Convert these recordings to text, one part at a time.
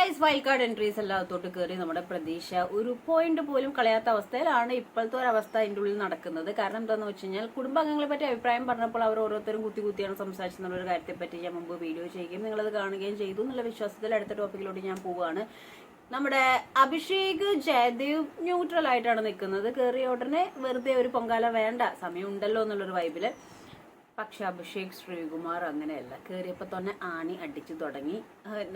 Guys wild card entries എല്ലാത്തോട്ട് കയറി നമ്മുടെ പ്രതീക്ഷ. ഒരു പോയിന്റ് പോലും കളയാത്ത അവസ്ഥയിലാണ് ഇപ്പോഴത്തെ ഒരു അവസ്ഥ അതിന്റെ ഉള്ളിൽ നടക്കുന്നത്. കാരണം എന്താണെന്ന് വെച്ച് കഴിഞ്ഞാൽ കുടുംബാംഗങ്ങളെ പറ്റി അഭിപ്രായം പറഞ്ഞപ്പോൾ അവർ ഓരോരുത്തരും കുത്തി കുത്തിയാണ് സംസാരിച്ചെന്നുള്ള ഒരു കാര്യത്തെ പറ്റി ഞാൻ മുമ്പ് വീഡിയോ ചെയ്യുകയും നിങ്ങളത് കാണുകയും ചെയ്തു എന്നുള്ള വിശ്വാസത്തിൽ അടുത്ത ടോപ്പിക്കിലോട്ട് ഞാൻ പോവുകയാണ്. നമ്മുടെ അഭിഷേക് ജയദേവ് ന്യൂട്രൽ ആയിട്ടാണ് നിൽക്കുന്നത്. കയറിയ ഉടനെ വെറുതെ ഒരു പൊങ്കാല വേണ്ട. സമയം ഉണ്ടല്ലോ എന്നുള്ളൊരു വൈബിൽ പക്ഷെ അഭിഷേക് ശ്രീകുമാർ അങ്ങനെയല്ല. കയറിയപ്പോൾ തന്നെ ആണി അടിച്ചു തുടങ്ങി.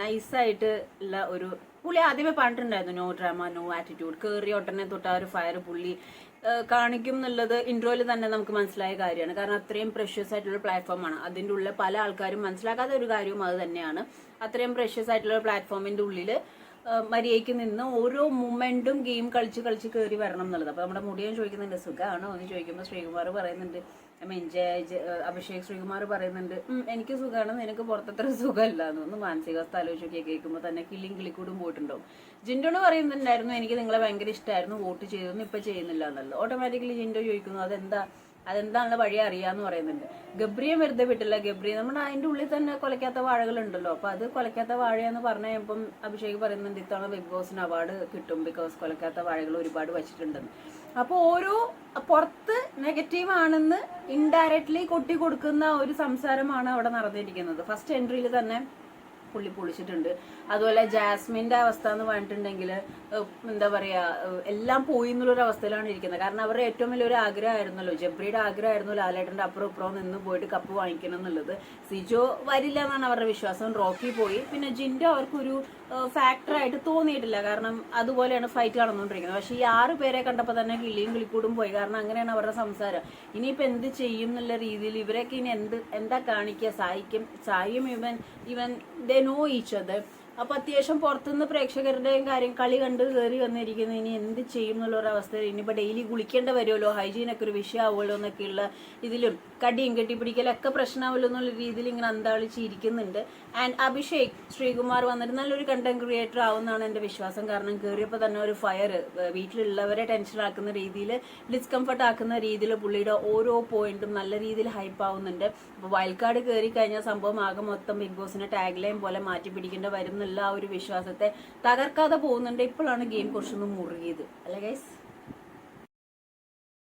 നൈസായിട്ട് ഉള്ള ഒരു പുള്ളി ആദ്യമേ പറഞ്ഞിട്ടുണ്ടായിരുന്നു നോ ഡ്രാമ നോ ആറ്റിറ്റ്യൂഡ് കയറിയ ഉടനെ തൊട്ട് ആ ഒരു ഫയർ പുള്ളി കാണിക്കും എന്നുള്ളത് ഇൻട്രോയിൽ തന്നെ നമുക്ക് മനസ്സിലായ കാര്യമാണ്. കാരണം അത്രയും പ്രഷ്യസ് ആയിട്ടുള്ള പ്ലാറ്റ്ഫോമാണ് അതിന്റെ ഉള്ളിൽ പല ആൾക്കാരും മനസ്സിലാക്കാത്ത ഒരു കാര്യവും അത് തന്നെയാണ്. അത്രയും പ്രഷ്യസ് ആയിട്ടുള്ള പ്ലാറ്റ്ഫോമിന്റെ ഉള്ളിൽ മര്യാദയ്ക്ക് നിന്ന് ഓരോ മൂമെന്റും ഗെയിം കളിച്ച് കളിച്ച് കയറി വരണം എന്നുള്ളത്. അപ്പൊ നമ്മുടെ മുടിയൻ ചോദിക്കുന്നുണ്ട് സുഖമാണോ എന്ന് ചോദിക്കുമ്പോൾ ശ്രീകുമാർ പറയുന്നുണ്ട് ഐ മീൻ ജയ- അഭിഷേക് ശ്രീകുമാർ പറയുന്നുണ്ട് എനിക്ക് സുഖമാണ് നിനക്ക് പുറത്തത്ര സുഖമല്ല എന്നൊന്ന് മാനസികാവസ്ഥ ആലോചിച്ചൊക്കെ കേൾക്കുമ്പോൾ തന്നെ കിളിയും കിളിക്കൂടും പോയിട്ടുണ്ടാവും. ജിൻഡോണ് പറയുന്നുണ്ടായിരുന്നു എനിക്ക് നിങ്ങളെ ഭയങ്കര ഇഷ്ടമായിരുന്നു വോട്ട് ചെയ്തൊന്നും ഇപ്പൊ ചെയ്യുന്നില്ല എന്നുള്ളത്. ഓട്ടോമാറ്റിക്കലി ജിൻഡോ ചോദിക്കുന്നു അതെന്താ? അതെന്താണുള്ള വഴി അറിയാന്ന് പറയുന്നുണ്ട്. ഗബ്രിയെ വെറുതെ വിട്ടില്ല. ഗബ്രി നമ്മുടെ അതിന്റെ ഉള്ളിൽ തന്നെ കൊലക്കാത്ത വാഴകൾ ഉണ്ടല്ലോ അപ്പൊ അത് കൊലക്കാത്ത വാഴയെന്ന് പറഞ്ഞു കഴിയുമ്പം അഭിഷേക് പറയുന്നുണ്ട് ഇത്തവണ ബിഗ് ബോസിന് അവാർഡ് കിട്ടും ബിക്കോസ് കൊലക്കാത്ത വാഴകൾ ഒരുപാട് വച്ചിട്ടുണ്ടെന്ന്. അപ്പോൾ ഓരോ പുറത്ത് നെഗറ്റീവ് ആണെന്ന് ഇൻഡയറക്ട്ലി കൊട്ടി കൊടുക്കുന്ന ഒരു സംസാരമാണ് അവിടെ നടന്നിരിക്കുന്നത്. ഫസ്റ്റ് എൻട്രിയിൽ തന്നെ പുള്ളി പൊളിച്ചിട്ടുണ്ട്. അതുപോലെ ജാസ്മിന്റെ അവസ്ഥ എന്ന് പറഞ്ഞിട്ടുണ്ടെങ്കിൽ എന്താ പറയാ എല്ലാം പോയി എന്നുള്ളൊരു അവസ്ഥയിലാണ് ഇരിക്കുന്നത്. കാരണം അവരുടെ ഏറ്റവും വലിയൊരു ആഗ്രഹമായിരുന്നല്ലോ ജബ്രിയുടെ ആഗ്രഹമായിരുന്നു ലാലേട്ടന്റെ അപ്പുറം ഇപ്പുറം നിന്ന് പോയിട്ട് കപ്പ് വാങ്ങിക്കണം എന്നുള്ളത്. സിജോ വരില്ല എന്നാണ് അവരുടെ വിശ്വാസം. റോക്കി പോയി. പിന്നെ ജിൻഡോ അവർക്കൊരു ഫാക്ടറായിട്ട് തോന്നിയിട്ടില്ല. കാരണം അതുപോലെയാണ് ഫൈറ്റ് നടന്നുകൊണ്ടിരിക്കുന്നത്. പക്ഷേ ഈ ആറ് പേരെ കണ്ടപ്പോൾ തന്നെ കിളിയും കിളിക്കൂടും പോയി. കാരണം അങ്ങനെയാണ് അവരുടെ സംസാരം. ഇനിയിപ്പോൾ എന്ത് ചെയ്യും എന്നുള്ള രീതിയിൽ ഇവരൊക്കെ ഇനി എന്ത് എന്താ കാണിക്കുക? സായിക്കും സായും ഇവൻ ഇവൻ ദേ നോ ഈച്ച് അത് അപ്പൊ അത്യാവശ്യം പുറത്തുനിന്ന് പ്രേക്ഷകരുടെയും കാര്യം കളി കണ്ട് കയറി വന്നിരിക്കുന്നു. ഇനി എന്ത് ചെയ്യും എന്നുള്ള ഒരു അവസ്ഥ. ഇനിയിപ്പോൾ ഡെയിലി കുളിക്കേണ്ട വരുമല്ലോ? ഹൈജീനൊക്കെ ഒരു വിഷയമാവുമല്ലോ എന്നൊക്കെയുള്ള ഇതിലും കടിയും കെട്ടിപ്പിടിക്കലൊക്കെ പ്രശ്നമാവുമല്ലോ എന്നുള്ള രീതിയിൽ ഇങ്ങനെ അന്താളിച്ചിരിക്കുന്നുണ്ട് ആൻഡ് അഭിഷേക് ശ്രീകുമാർ വന്നിട്ട് നല്ലൊരു കണ്ടന്റ് ക്രിയേറ്റർ ആവുമെന്നാണ് എന്റെ വിശ്വാസം. കാരണം കയറിയപ്പോൾ തന്നെ ഒരു ഫയർ വീട്ടിലുള്ളവരെ ടെൻഷൻ ആക്കുന്ന രീതിയിൽ ഡിസ്കംഫർട്ട് ആക്കുന്ന രീതിയിൽ പുള്ളിയുടെ ഓരോ പോയിന്റും നല്ല രീതിയിൽ ഹൈപ്പ് ആവുന്നുണ്ട്. അപ്പോൾ വയൽക്കാട് കയറി കഴിഞ്ഞ സംഭവം ആകെ മൊത്തം ബിഗ് ബോസിനെ ടാഗ് ലൈൻ പോലെ മാറ്റി പിടിക്കേണ്ട വരും എന്നുള്ള ആ ഒരു വിശ്വാസത്തെ തകർക്കാതെ പോകുന്നുണ്ട്. ഇപ്പോഴാണ് ഗെയിം കുറച്ചൊന്ന് മുറുകിയത്. അല്ലേ ഗൈസ്